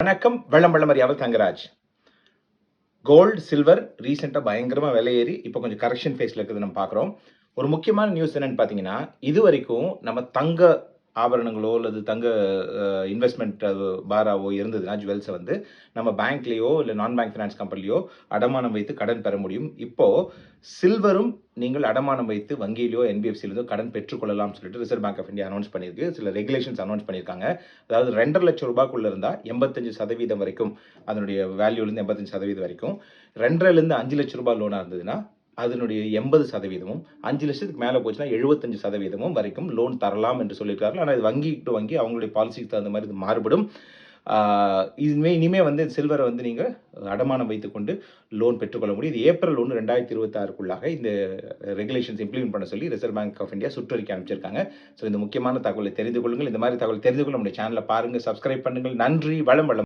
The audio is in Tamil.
வணக்கம். வெள்ளம் வெள்ளம் தங்கராஜ். கோல்டு சில்வர் ரீசெண்டாக பயங்கரமாக விலையேறி இப்போ கொஞ்சம் கரெக்ஷன் ஃபேஸில் இருக்கிறது நம்ம பார்க்குறோம். ஒரு முக்கியமான நியூஸ் என்னென்னு பார்த்தீங்கன்னா இது வரைக்கும் நம்ம தங்க ஆபரணங்களோ அல்லது தங்க இன்வெஸ்ட்மெண்ட் பாராவோ இருந்ததுன்னா ஜுவல்ஸை வந்து நம்ம பேங்க்லேயோ இல்லை நான் பேங்க் ஃபினான்ஸ் கம்பெனிலையோ அடமானம் வைத்து கடன் பெற முடியும். இப்போது சில்வரும் நீங்கள் அடமானம் வைத்து வங்கியிலோ என்பிஎஃப்சியிலோ கடன் பெற்றுக்கொள்ளலாம்னு சொல்லிட்டு Reserve Bank of India announce பண்ணியிருக்கு. சில ரெகுலேஷன்ஸ் அனௌன்ஸ் பண்ணியிருக்காங்க. அதாவது ரெண்டரை லட்சம் ரூபாய்க்குள்ளே இருந்தால் எண்பத்தஞ்சு சதவீதம் வரைக்கும் அதனுடைய வேல்யூலேருந்து எண்பத்தஞ்சு சதவீதம் வரைக்கும் ரெண்டரைலேருந்து அஞ்சு லட்ச ரூபாய் லோனாக இருந்ததுன்னா அதனுடைய எண்பது சதவீதமும் அஞ்சு லட்சத்துக்கு மேலே போச்சுன்னா எழுபத்தஞ்சு சதவீதமும் வரைக்கும் லோன் தரலாம் என்று சொல்லியிருக்காரு ஆனால் இது வங்கி டு வங்கி அவங்களுடைய பாலிசிக்கு தகுந்த மாதிரி இது மாறுபடும். ஆஹ் இதுமே வந்து சில்வரை வந்து நீங்கள் அடமானம் வைத்துக்கொண்டு லோன் பெற்றுக்கொள்ள முடியும். இது ஏப்ரல் ஒன்று ரெண்டாயிரத்தி இருபத்தாறுக்குள்ளாக இந்த ரெகுலேஷன்ஸ் இம்ப்ளிமெண்ட் பண்ண சொல்லி ரிசர்வ் பேங்க் ஆஃப் இந்தியா சுற்றறிக்கை அனுப்பிச்சிருக்காங்க. ஸோ இந்த முக்கியமான தகவலை தெரிந்து கொள்ளுங்கள். இந்த மாதிரி தகவல் தெரிந்து கொள்ள நம்முடைய சேனலை பாருங்கள் சப்ஸ்கிரைப் பண்ணுங்கள். நன்றி வளம் வளம்.